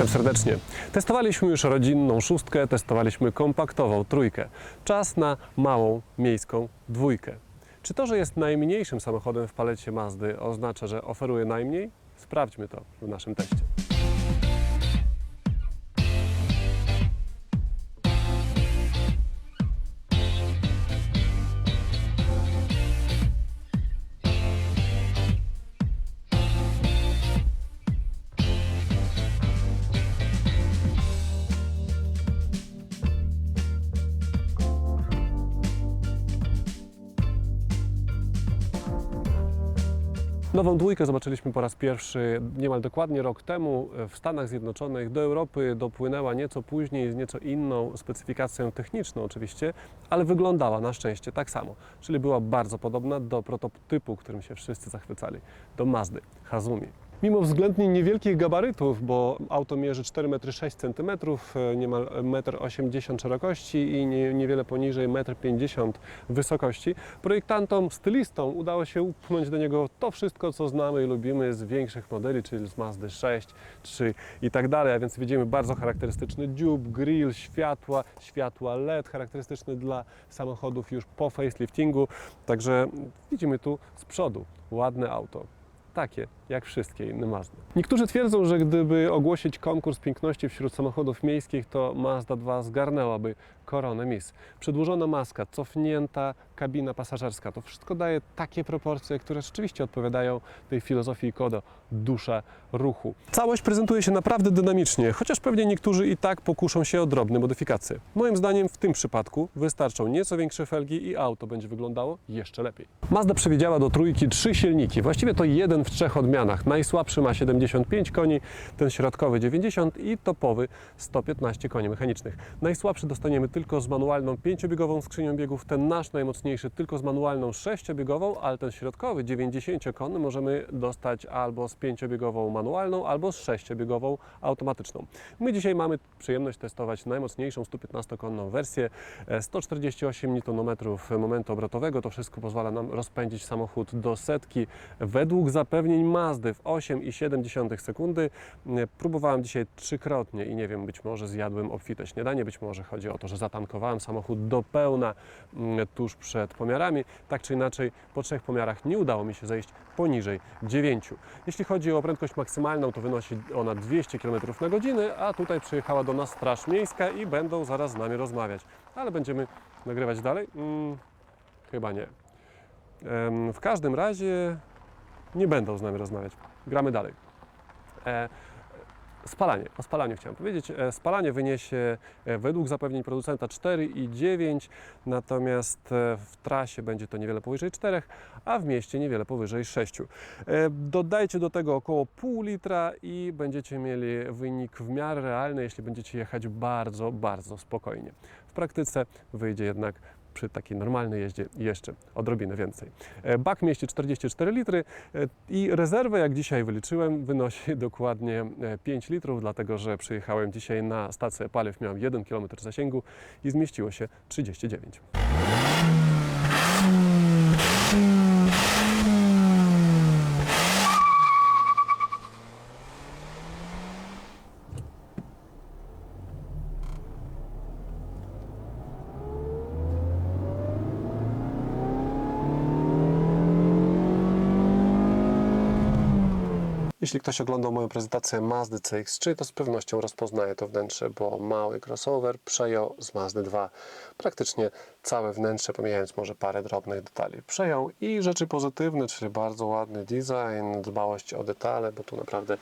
Witam serdecznie. Testowaliśmy już rodzinną szóstkę, testowaliśmy kompaktową trójkę. Czas na małą miejską dwójkę. Czy to, że jest najmniejszym samochodem w palecie Mazdy oznacza, że oferuje najmniej? Sprawdźmy to w naszym teście. Nową dwójkę zobaczyliśmy po raz pierwszy niemal dokładnie rok temu w Stanach Zjednoczonych. Do Europy dopłynęła nieco później z nieco inną specyfikacją techniczną oczywiście, ale wyglądała na szczęście tak samo. Czyli była bardzo podobna do prototypu, którym się wszyscy zachwycali, do Mazdy Hazumi. Mimo względnie niewielkich gabarytów, bo auto mierzy 4,6 m, niemal 1,80 m szerokości i nie, niewiele poniżej 1,50 m wysokości, projektantom, stylistom udało się upchnąć do niego to wszystko, co znamy i lubimy z większych modeli, czyli z Mazdy 6, 3 i tak dalej. A więc widzimy bardzo charakterystyczny dziób, grill, światła, światła LED, charakterystyczny dla samochodów już po faceliftingu. Także widzimy tu z przodu ładne auto takie jak wszystkie inne Mazdy. Niektórzy twierdzą, że gdyby ogłosić konkurs piękności wśród samochodów miejskich, to Mazda 2 zgarnęłaby koronę Miss. Przedłużona maska, cofnięta kabina pasażerska, to wszystko daje takie proporcje, które rzeczywiście odpowiadają tej filozofii kodo dusza ruchu. Całość prezentuje się naprawdę dynamicznie, chociaż pewnie niektórzy i tak pokuszą się o drobne modyfikacje. Moim zdaniem w tym przypadku wystarczą nieco większe felgi i auto będzie wyglądało jeszcze lepiej. Mazda przewidziała do trójki trzy silniki, właściwie to jeden w trzech odmianach. Najsłabszy ma 75 koni, ten środkowy 90 i topowy 115 koni mechanicznych. Najsłabszy dostaniemy tylko z manualną pięciobiegową skrzynią biegów, ten nasz najmocniejszy tylko z manualną sześciobiegową, ale ten środkowy 90-konny możemy dostać albo z pięciobiegową manualną, albo z sześciobiegową automatyczną. My dzisiaj mamy przyjemność testować najmocniejszą 115-konną wersję, e, 148 Nm momentu obrotowego. To wszystko pozwala nam rozpędzić samochód do setki według zapewnień Mazdy w 8,7 sekundy. E, Próbowałem dzisiaj trzykrotnie i nie wiem, być może zjadłem obfite śniadanie, być może chodzi o to, że zatankowałem samochód do pełna mm, tuż przed pomiarami. Tak czy inaczej, po trzech pomiarach nie udało mi się zejść poniżej 9. Jeśli chodzi o prędkość maksymalną, to wynosi ona 200 km na godzinę, a tutaj przyjechała do nas Straż Miejska i będą zaraz z nami rozmawiać. Ale będziemy nagrywać dalej? Mm, chyba nie. W każdym razie nie będą z nami rozmawiać. Gramy dalej. Spalanie. O spalaniu chciałem powiedzieć. E, Spalanie wyniesie e, według zapewnień producenta 4,9, natomiast e, w trasie będzie to niewiele powyżej 4, a w mieście niewiele powyżej 6. E, Dodajcie do tego około pół litra i będziecie mieli wynik w miarę realny, jeśli będziecie jechać bardzo, bardzo spokojnie. W praktyce wyjdzie jednak przy takiej normalnej jeździe jeszcze odrobinę więcej. E, Bak mieści 44 litry e, i rezerwę, jak dzisiaj wyliczyłem, wynosi dokładnie e, 5 litrów, dlatego że przyjechałem dzisiaj na stację paliw, miałem 1 km zasięgu i zmieściło się 39. Jeśli ktoś oglądał moją prezentację Mazdy CX-3, to z pewnością rozpoznaje to wnętrze, bo mały crossover przejął z Mazdy 2 praktycznie całe wnętrze, pomijając może parę drobnych detali. Przejął i rzeczy pozytywne, czyli bardzo ładny design, dbałość o detale, bo tu naprawdę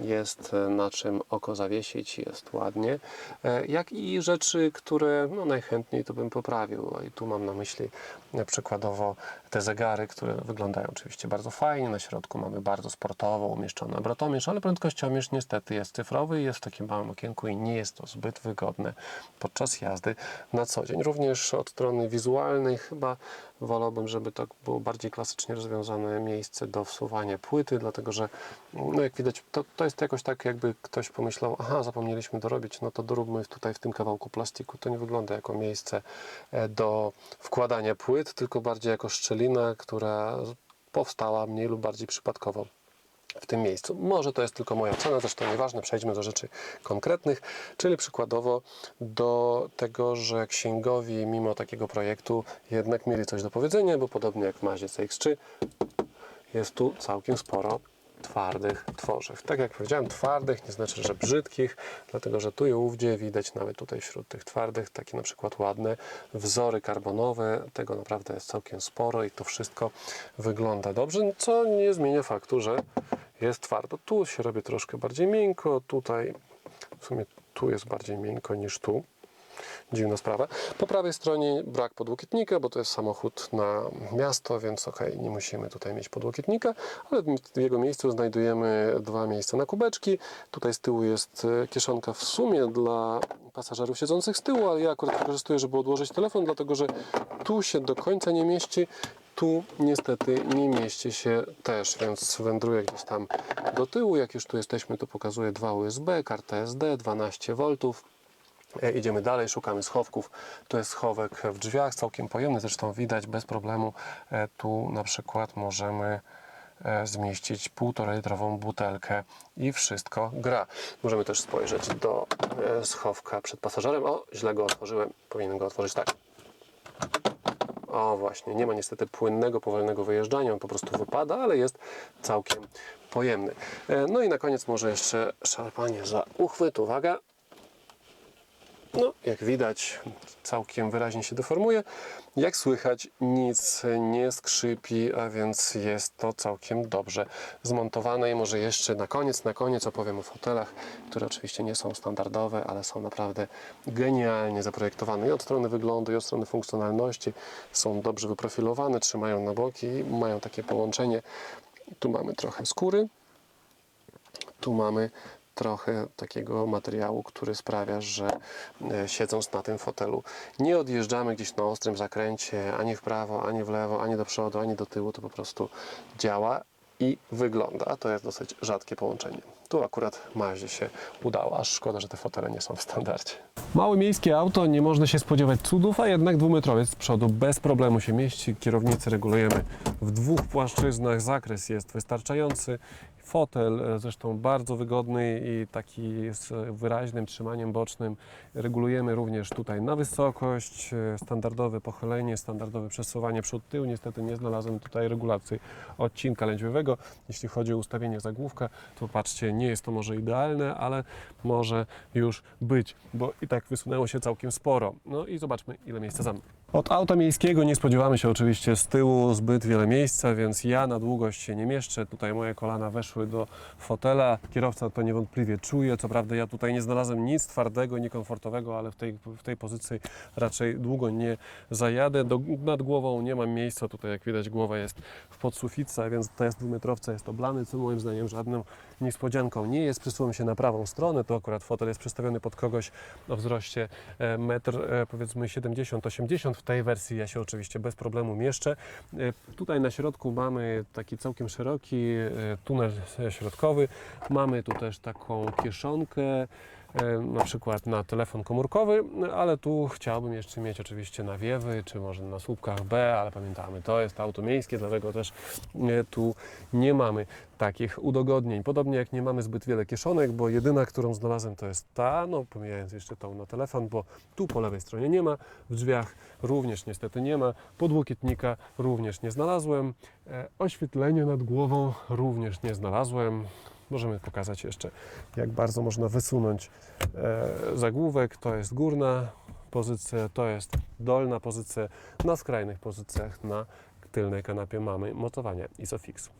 jest e, na czym oko zawiesić, jest ładnie, e, jak i rzeczy, które no, najchętniej to bym poprawił. I tu mam na myśli e, przykładowo te zegary, które wyglądają oczywiście bardzo fajnie. Na środku mamy bardzo sportowo umieszczony obrotomierz, ale prędkościomierz niestety jest cyfrowy i jest w takim małym okienku i nie jest to zbyt wygodne podczas jazdy na co dzień. Również od strony wizualnej chyba wolałbym, żeby to było bardziej klasycznie rozwiązane miejsce do wsuwania płyty, dlatego że no jak widać to, to jest jakoś tak jakby ktoś pomyślał, aha zapomnieliśmy dorobić, no to doróbmy tutaj w tym kawałku plastiku. To nie wygląda jako miejsce e, do wkładania płyt, tylko bardziej jako szczelina, która powstała mniej lub bardziej przypadkowo w tym miejscu. Może to jest tylko moja ocena, zresztą nieważne, przejdźmy do rzeczy konkretnych, czyli przykładowo do tego, że księgowi mimo takiego projektu jednak mieli coś do powiedzenia, bo podobnie jak w Mazie CX3 jest tu całkiem sporo twardych tworzyw. Tak jak powiedziałem, twardych nie znaczy, że brzydkich, dlatego że tu i ówdzie widać nawet tutaj wśród tych twardych takie na przykład ładne wzory karbonowe. Tego naprawdę jest całkiem sporo i to wszystko wygląda dobrze, co nie zmienia faktu, że jest twardo. Tu się robi troszkę bardziej miękko, tutaj w sumie tu jest bardziej miękko niż tu. Dziwna sprawa. Po prawej stronie brak podłokietnika, bo to jest samochód na miasto, więc ok, nie musimy tutaj mieć podłokietnika, ale w jego miejscu znajdujemy dwa miejsca na kubeczki. Tutaj z tyłu jest e, kieszonka w sumie dla pasażerów siedzących z tyłu, ale ja akurat wykorzystuję, żeby odłożyć telefon, dlatego że tu się do końca nie mieści. Tu niestety nie mieści się też, więc wędruję gdzieś tam do tyłu. Jak już tu jesteśmy, to pokazuję dwa USB, kartę SD, 12 V. E, Idziemy dalej, szukamy schowków. Tu jest schowek w drzwiach, całkiem pojemny, zresztą widać bez problemu. E, Tu na przykład możemy e, zmieścić półtora litrową butelkę i wszystko gra. Możemy też spojrzeć do schowka przed pasażerem. O, źle go otworzyłem, powinienem go otworzyć tak. O właśnie, nie ma niestety płynnego, powolnego wyjeżdżania, on po prostu wypada, ale jest całkiem pojemny. E, No i na koniec może jeszcze szarpanie za uchwyt, uwaga. No, jak widać, całkiem wyraźnie się deformuje. Jak słychać, nic nie skrzypi, a więc jest to całkiem dobrze zmontowane. I może jeszcze na koniec, na koniec opowiem o fotelach, które oczywiście nie są standardowe, ale są naprawdę genialnie zaprojektowane. I od strony wyglądu, i od strony funkcjonalności są dobrze wyprofilowane, trzymają na boki, mają takie połączenie. Tu mamy trochę skóry, tu mamy trochę takiego materiału, który sprawia, że e, siedząc na tym fotelu nie odjeżdżamy gdzieś na ostrym zakręcie ani w prawo, ani w lewo, ani do przodu, ani do tyłu. To po prostu działa i wygląda. To jest dosyć rzadkie połączenie. Tu akurat Mazie się udało, aż szkoda, że te fotele nie są w standardzie. Małe miejskie auto, nie można się spodziewać cudów, a jednak dwumetrowiec z przodu bez problemu się mieści. Kierownicę regulujemy w dwóch płaszczyznach, zakres jest wystarczający. Fotel e, zresztą bardzo wygodny i taki z wyraźnym trzymaniem bocznym. Regulujemy również tutaj na wysokość, e, standardowe pochylenie, standardowe przesuwanie przód-tył. Niestety nie znalazłem tutaj regulacji odcinka lędźwiowego. Jeśli chodzi o ustawienie zagłówka, to patrzcie, nie jest to może idealne, ale może już być, bo i tak wysunęło się całkiem sporo. No i zobaczmy, ile miejsca za mną. Od auta miejskiego nie spodziewamy się oczywiście z tyłu zbyt wiele miejsca, więc ja na długość się nie mieszczę. Tutaj moje kolana weszły do fotela. Kierowca to niewątpliwie czuje. Co prawda ja tutaj nie znalazłem nic twardego, niekomfortowego, ale w tej, w tej pozycji raczej długo nie zajadę. Do, nad głową nie mam miejsca. Tutaj jak widać głowa jest w podsufice, więc to jest dwumetrowca, jest oblany, co moim zdaniem żadną niespodzianką nie jest. Przesuwam się na prawą stronę. To akurat fotel jest przestawiony pod kogoś o wzroście e, metr e, powiedzmy 70-80. W tej wersji ja się oczywiście bez problemu mieszczę. E, Tutaj na środku mamy taki całkiem szeroki e, tunel środkowy. Mamy tu też taką kieszonkę, e, na przykład na telefon komórkowy, ale tu chciałbym jeszcze mieć oczywiście nawiewy, czy może na słupkach B, ale pamiętamy, to jest auto miejskie, dlatego też e, tu nie mamy takich udogodnień. Podobnie jak nie mamy zbyt wiele kieszonek, bo jedyna, którą znalazłem to jest ta, no pomijając jeszcze tą na telefon, bo tu po lewej stronie nie ma, w drzwiach również niestety nie ma, podłokietnika również nie znalazłem, e, oświetlenie nad głową również nie znalazłem. Możemy pokazać jeszcze, jak bardzo można wysunąć e, zagłówek. To jest górna pozycja, to jest dolna pozycja. Na skrajnych pozycjach na tylnej kanapie mamy mocowanie Isofix.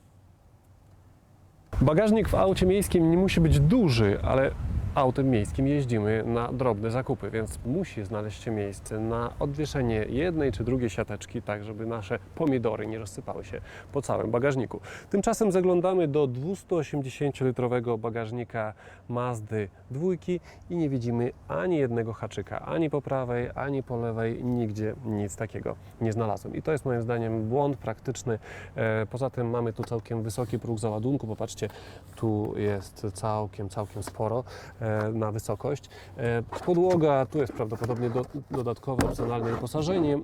Bagażnik w aucie miejskim nie musi być duży, ale autem miejskim jeździmy na drobne zakupy, więc musi znaleźć się miejsce na odwieszenie jednej czy drugiej siateczki, tak żeby nasze pomidory nie rozsypały się po całym bagażniku. Tymczasem zaglądamy do 280-litrowego bagażnika Mazdy dwójki i nie widzimy ani jednego haczyka, ani po prawej, ani po lewej, nigdzie nic takiego nie znalazłem. I to jest moim zdaniem błąd praktyczny. E, Poza tym mamy tu całkiem wysoki próg załadunku. Popatrzcie, tu jest całkiem, całkiem sporo na wysokość. E, Podłoga, tu jest prawdopodobnie do, dodatkowe opcjonalne wyposażenie.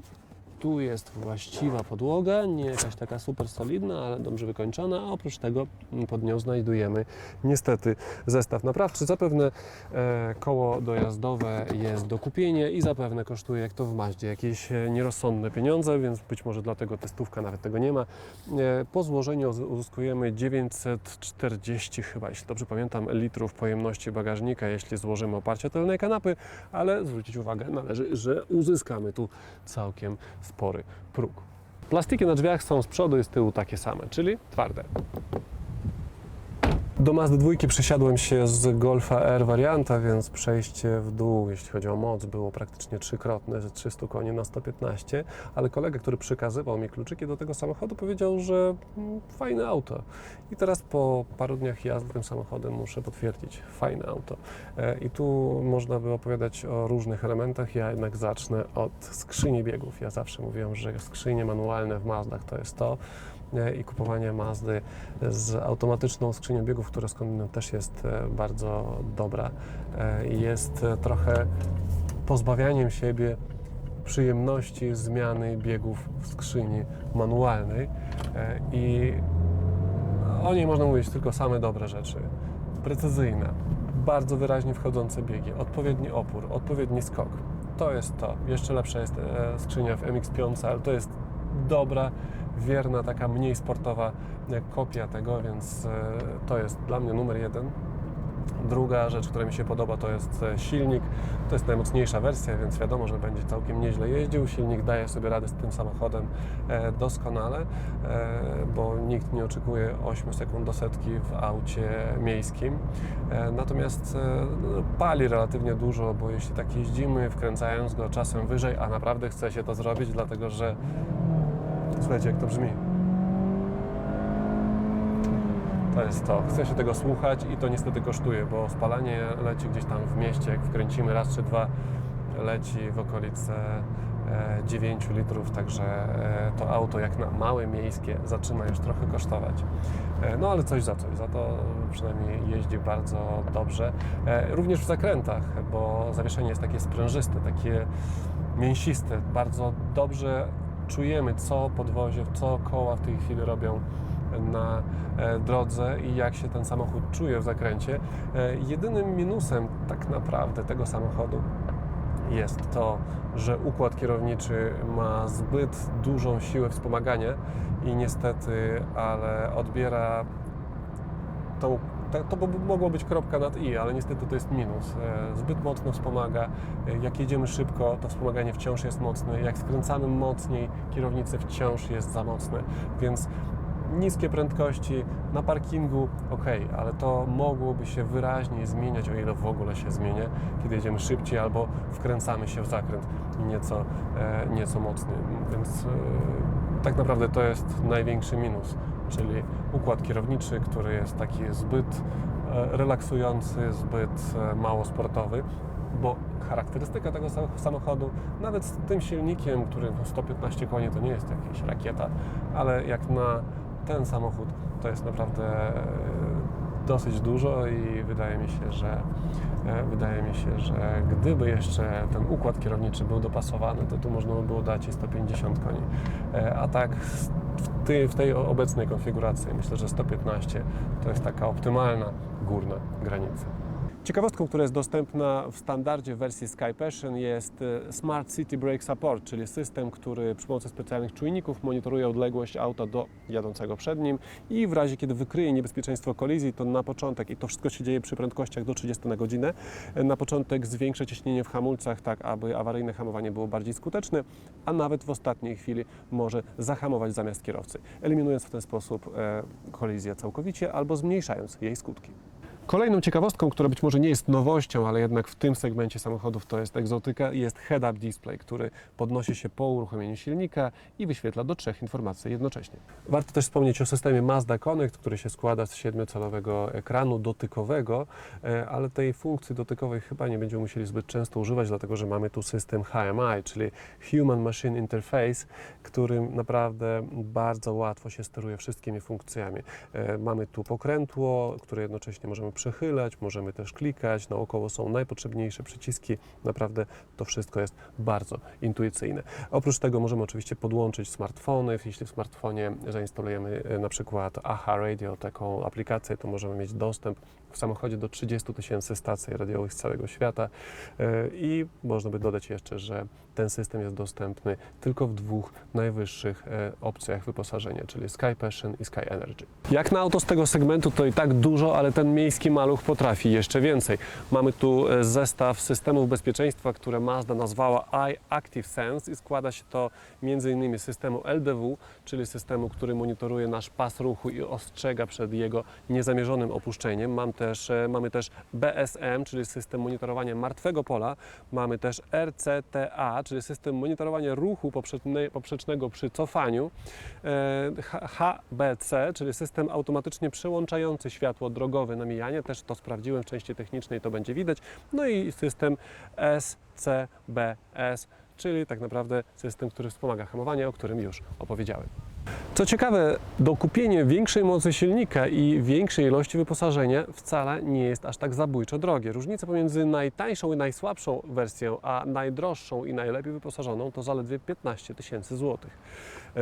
Tu jest właściwa podłoga, nie jakaś taka super solidna, ale dobrze wykończona, a oprócz tego pod nią znajdujemy niestety zestaw naprawczy. Zapewne e, koło dojazdowe jest do kupienia i zapewne kosztuje jak to w Maździe jakieś e, nierozsądne pieniądze, więc być może dlatego testówka nawet tego nie ma. E, po złożeniu uz- uzyskujemy 940 chyba, jeśli dobrze pamiętam, litrów pojemności bagażnika, jeśli złożymy oparcie tylnej kanapy, ale zwrócić uwagę należy, że uzyskamy tu całkiem spory próg. Plastiki na drzwiach są z przodu i z tyłu takie same, czyli twarde. Do Mazdy dwójki przesiadłem się z Golfa R warianta, więc przejście w dół, jeśli chodzi o moc, było praktycznie trzykrotne, ze 300 koni na 115, ale kolega, który przekazywał mi kluczyki do tego samochodu, powiedział, że mm, fajne auto. I teraz po paru dniach jazdy tym samochodem muszę potwierdzić, fajne auto. E, I tu można by opowiadać o różnych elementach, ja jednak zacznę od skrzyni biegów. Ja zawsze mówiłem, że skrzynie manualne w Mazdach to jest to, i kupowanie Mazdy z automatyczną skrzynią biegów, która skądinąd też jest e, bardzo dobra, e, jest e, trochę pozbawianiem siebie przyjemności zmiany biegów w skrzyni manualnej e, i o niej można mówić tylko same dobre rzeczy. Precyzyjna, bardzo wyraźnie wchodzące biegi, odpowiedni opór, odpowiedni skok. To jest to. Jeszcze lepsza jest e, skrzynia w MX-5, ale to jest dobra, wierna, taka mniej sportowa e, kopia tego, więc e, to jest dla mnie numer jeden. Druga rzecz, która mi się podoba, to jest e, silnik. To jest najmocniejsza wersja, więc wiadomo, że będzie całkiem nieźle jeździł. Silnik daje sobie radę z tym samochodem doskonale, bo nikt nie oczekuje 8 sekund do setki w aucie miejskim. Natomiast no, pali relatywnie dużo, bo jeśli tak jeździmy, wkręcając go czasem wyżej, a naprawdę chce się to zrobić, dlatego że słuchajcie, jak to brzmi. To jest to. Chce się tego słuchać i to niestety kosztuje, bo spalanie leci gdzieś tam w mieście, jak wkręcimy raz czy dwa, leci w okolice e, 9 litrów, także e, to auto jak na małe miejskie zaczyna już trochę kosztować. E, No ale coś za coś, za to przynajmniej jeździ bardzo dobrze. E, Również w zakrętach, bo zawieszenie jest takie sprężyste, takie mięsiste. Bardzo dobrze czujemy, co podwozie, co koła w tej chwili robią na e, drodze i jak się ten samochód czuje w zakręcie. E, Jedynym minusem tak naprawdę tego samochodu jest to, że układ kierowniczy ma zbyt dużą siłę wspomagania i niestety, ale odbiera tą, to, to mogło być kropka nad i, ale niestety to jest minus. E, Zbyt mocno wspomaga. E, Jak jedziemy szybko, to wspomaganie wciąż jest mocne. Jak skręcamy mocniej, kierownice wciąż jest za mocne. Więc niskie prędkości na parkingu ok, ale to mogłoby się wyraźnie zmieniać, o ile w ogóle się zmienia, kiedy jedziemy szybciej albo wkręcamy się w zakręt nieco, e, nieco mocny. Więc tak naprawdę to jest największy minus, czyli układ kierowniczy, który jest taki zbyt e, relaksujący, zbyt e, mało sportowy, bo charakterystyka tego sa- samochodu, nawet z tym silnikiem, który no, 115 koni to nie jest jakaś rakieta, ale jak na ten samochód to jest naprawdę e, dosyć dużo i wydaje mi się, że wydaje mi się, że gdyby jeszcze ten układ kierowniczy był dopasowany, to tu można by było dać i 150 koni. A tak tej, w tej obecnej konfiguracji myślę, że 115 to jest taka optymalna górna granica. Ciekawostką, która jest dostępna w standardzie wersji Sky Passion jest e, Smart City Brake Support, czyli system, który przy pomocy specjalnych czujników monitoruje odległość auta do jadącego przed nim i w razie, kiedy wykryje niebezpieczeństwo kolizji, to na początek, i to wszystko się dzieje przy prędkościach do 30 na godzinę, e, na początek zwiększa ciśnienie w hamulcach, tak aby awaryjne hamowanie było bardziej skuteczne, a nawet w ostatniej chwili może zahamować zamiast kierowcy, eliminując w ten sposób e, kolizję całkowicie albo zmniejszając jej skutki. Kolejną ciekawostką, która być może nie jest nowością, ale jednak w tym segmencie samochodów to jest egzotyka, jest head-up display, który podnosi się po uruchomieniu silnika i wyświetla do trzech informacji jednocześnie. Warto też wspomnieć o systemie Mazda Connect, który się składa z siedmiocalowego ekranu dotykowego, e, ale tej funkcji dotykowej chyba nie będziemy musieli zbyt często używać, dlatego że mamy tu system HMI, czyli Human Machine Interface, którym naprawdę bardzo łatwo się steruje wszystkimi funkcjami. E, Mamy tu pokrętło, które jednocześnie możemy przechylać, możemy też klikać, naokoło są najpotrzebniejsze przyciski. Naprawdę to wszystko jest bardzo intuicyjne. Oprócz tego możemy oczywiście podłączyć smartfony. Jeśli w smartfonie zainstalujemy e, na przykład AHA Radio, taką aplikację, to możemy mieć dostęp w samochodzie do 30 tysięcy stacji radiowych z całego świata E, i można by dodać jeszcze, że ten system jest dostępny tylko w dwóch najwyższych e, opcjach wyposażenia, czyli Sky Passion i Sky Energy. Jak na auto z tego segmentu to i tak dużo, ale ten miejski maluch potrafi jeszcze więcej. Mamy tu e, zestaw systemów bezpieczeństwa, które Mazda nazwała iActive Sense i składa się to m.in. z systemu LDW, czyli systemu, który monitoruje nasz pas ruchu i ostrzega przed jego niezamierzonym opuszczeniem. Mam też, e, mamy też BSM, czyli system monitorowania martwego pola. Mamy też RCTA, czyli system monitorowania ruchu poprzeczne- poprzecznego przy cofaniu. E, HBC, czyli system automatycznie przełączający światło drogowe na mijanie. Też to sprawdziłem w części technicznej, to będzie widać. No i system SCBS, czyli tak naprawdę system, który wspomaga hamowanie, o którym już opowiedziałem. Co ciekawe, dokupienie większej mocy silnika i większej ilości wyposażenia wcale nie jest aż tak zabójczo drogie. Różnica pomiędzy najtańszą i najsłabszą wersją, a najdroższą i najlepiej wyposażoną to zaledwie 15 tysięcy złotych.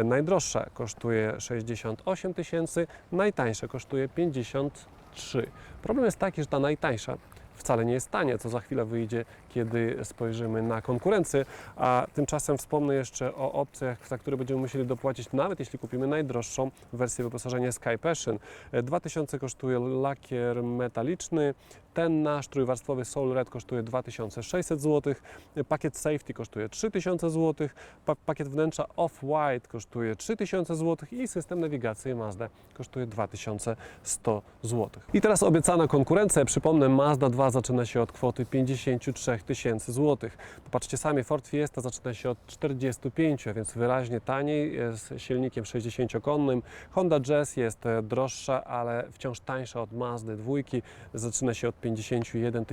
Najdroższa kosztuje 68 tysięcy, najtańsza kosztuje 53. Problem jest taki, że ta najtańsza wcale nie jest tania, co za chwilę wyjdzie, kiedy spojrzymy na konkurencję, a tymczasem wspomnę jeszcze o opcjach, za które będziemy musieli dopłacić, nawet jeśli kupimy najdroższą wersję wyposażenia Sky Passion. E, 2000 kosztuje lakier metaliczny, ten nasz trójwarstwowy Soul Red kosztuje 2600 zł, e, pakiet safety kosztuje 3000 zł, pa- pakiet wnętrza Off-White kosztuje 3000 zł i system nawigacji Mazda kosztuje 2100 zł. I teraz obiecana konkurencja, przypomnę, Mazda 2 zaczyna się od kwoty 53 tysięcy złotych. Popatrzcie sami, Ford Fiesta zaczyna się od 45, a więc wyraźnie taniej, jest silnikiem 60-konnym. Honda Jazz jest e, droższa, ale wciąż tańsza od Mazdy 2, zaczyna się od 51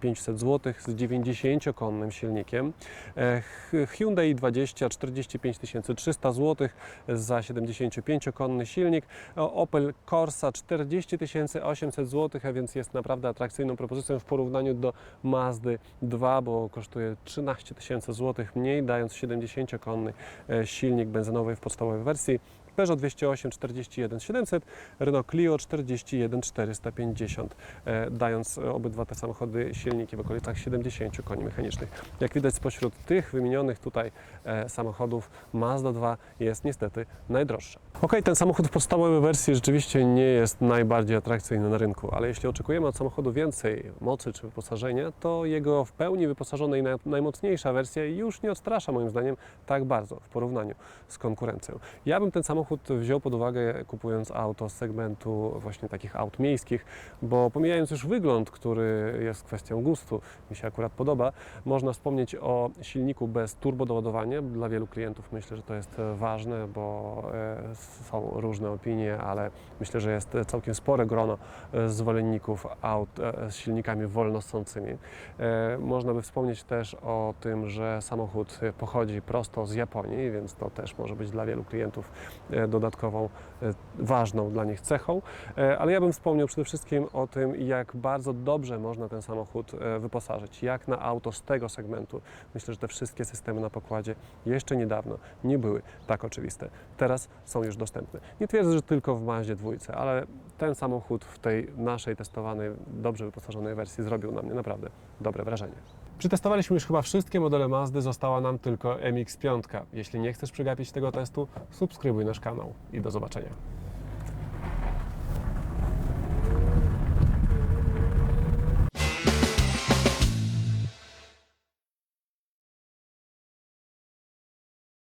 500 zł z 90-konnym silnikiem. E, Hy- Hyundai 20 45 300 zł za 75-konny silnik. Opel Corsa 40 800 zł, a więc jest naprawdę atrakcyjną propozycją w porównaniu do Mazdy 2, bo kosztuje 13 tysięcy złotych mniej, dając 70-konny e, silnik benzynowy w podstawowej wersji. Peugeot 208 41 700, Renault Clio 41 450, e, dając obydwa te samochody silniki w okolicach 70 koni mechanicznych. Jak widać spośród tych wymienionych tutaj e, samochodów Mazda 2 jest niestety najdroższa. Ok, ten samochód w podstawowej wersji rzeczywiście nie jest najbardziej atrakcyjny na rynku, ale jeśli oczekujemy od samochodu więcej mocy czy wyposażenia, to jego w pełni wyposażona i naj, najmocniejsza wersja już nie odstrasza moim zdaniem tak bardzo w porównaniu z konkurencją. Ja bym ten samochód wziął pod uwagę kupując auto z segmentu właśnie takich aut miejskich, bo pomijając już wygląd, który jest kwestią gustu, mi się akurat podoba, można wspomnieć o silniku bez turbodoładowania. Dla wielu klientów myślę, że to jest e, ważne, bo e, są różne opinie, ale myślę, że jest całkiem spore grono e, zwolenników aut z silnikami wolnossącymi. E, Można by wspomnieć też o tym, że samochód pochodzi prosto z Japonii, więc to też może być dla wielu klientów dodatkową, e, ważną dla nich cechą. E, Ale ja bym wspomniał przede wszystkim o tym, jak bardzo dobrze można ten samochód e, wyposażyć, jak na auto z tego segmentu. Myślę, że te wszystkie systemy na pokładzie jeszcze niedawno nie były tak oczywiste. Teraz są już dostępne. Nie twierdzę, że tylko w Mazie dwójce, ale ten samochód w tej naszej testowanej, dobrze wyposażonej wersji zrobił na mnie naprawdę dobre wrażenie. Przetestowaliśmy już chyba wszystkie modele Mazdy, została nam tylko MX-5. Jeśli nie chcesz przegapić tego testu, subskrybuj nasz kanał i do zobaczenia.